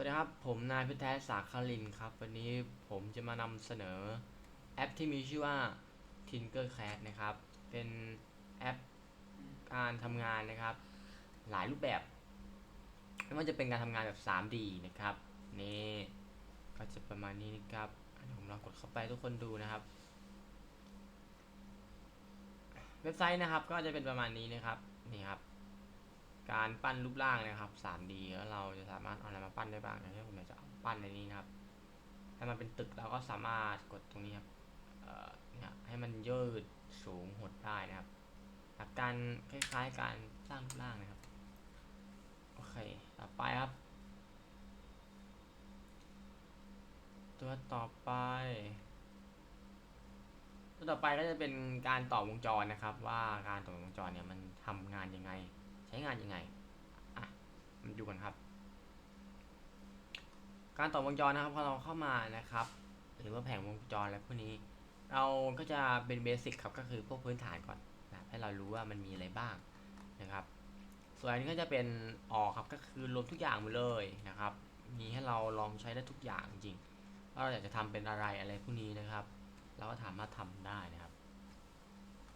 วัสดีครับ ผมนายพิแท้สาคารินครับ วันนี้ผมจะมานำเสนอแอปที่มีชื่อว่า Tinkercad นะครับ เป็นแอปการทำงานนะครับ หลายรูปแบบไม่ว่าจะเป็นการทำงานแบบ 3D นะครับ นี่ก็จะประมาณนี้นะครับผมลองกดเข้าไปทุกคนดูนะครับ เว็บไซต์นะครับก็จะเป็นประมาณนี้นะครับ นี่ครับ การปั้นรูปร่างนะครับ 3D แล้วเราจะสามารถเอาอะไรมาปั้นได้บ้างอย่างเช่นผมจะปั้นในนี้นะครับให้มันเป็นตึกเราก็สามารถกดตรงนี้ครับเอ่อเนี่ยให้มันยืดสูงหดได้นะครับหลักการคล้ายๆการสร้างรูปร่างนะครับโอเคต่อไปครับ ตัวต่อไปตัวต่อไปก็จะเป็นการต่อวงจรนะครับ ว่าการต่อวงจรเนี่ยมันทำงานยังไง ใช้งานยังไงอะมาดูกันครับ การต่อวงจรนะครับพอเราเข้ามานะครับ หรือว่าแผงวงจรอะไรพวกนี้ เราก็จะเป็นเบสิกครับก็คือพวกพื้นฐานก่อนนะให้เรารู้ว่ามันมีอะไรบ้างนะครับ ส่วนอันนี้ก็จะเป็นออกครับก็คือรวมทุกอย่างหมดเลยนะครับ มีให้เราลองใช้ได้ทุกอย่างจริงว่าเราอยากจะทำเป็นอะไรอะไรพวกนี้นะครับเราก็สามารถทำได้นะครับ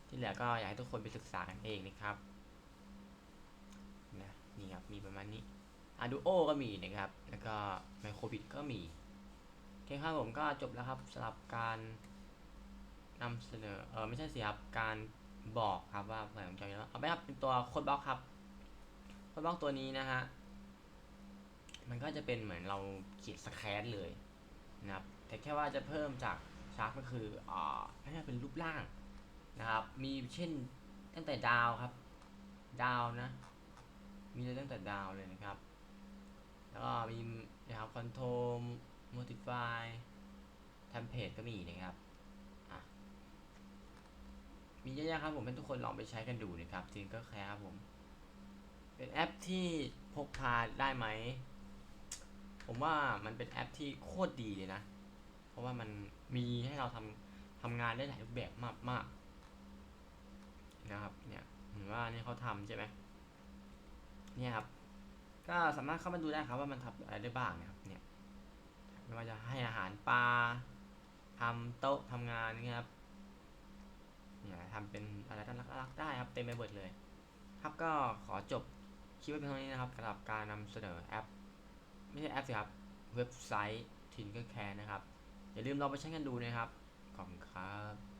ที่เหลือก็อยากให้ทุกคนไปศึกษากันเองนะครับ นี่ครับมีประมาณนี้ Arduino ก็มีนะครับ แล้วก็ Microbit ก็มีโอเคครับผมก็จบแล้วครับสำหรับการนำเสนอ เออไม่ใช่สิครับ การบอกครับว่าแผงวงจรแล้วเอาไปครับเป็นตัวโคดบล็อกครับโคดบล็อกตัวนี้นะฮะ มันก็จะเป็นเหมือนเราเขียนสแครนเลยนะครับ แต่แค่ว่าจะเพิ่มจากชาร์ปก็คืออ่าให้มันเป็นรูปร่างนะครับ มีเช่นตั้งแต่ดาวครับ ดาวนะ มีเลยตั้งแต่ดาวเลยนะครับ แล้วก็มีนะครับ control modify template ก็มีนะครับมีเยอะแยะครับผมให้ทุกคนลองไปใช้กันดูนะครับจริงก็แค่ครับผม เป็นแอปที่พกพาได้ไหม ผมว่ามันเป็นแอปที่โคตรดีเลยนะ เพราะว่ามันมีให้เราทำทำงานได้หลายรูปแบบมากมากๆนะครับเนี่ยเห็นว่านี่เขาทำใช่ไหม เนี่ยครับ ก็สามารถเข้ามาดูได้ครับว่ามันทำอะไรได้บ้างนะครับ เนี่ยไม่ว่าจะให้อาหารปลาทำโต๊ะทำงานนี่ครับ เนี่ยทำเป็นอะไรน่ารักๆได้ครับเต็มไปหมดเลย ครับก็ขอจบคลิปไว้เพียงเท่านี้นะครับสำหรับการนำเสนอแอป ไม่ใช่แอปสิครับ เว็บไซต์ Tinkercad นะครับ อย่าลืมลองไปใช้กันดูนะครับขอบคุณครับ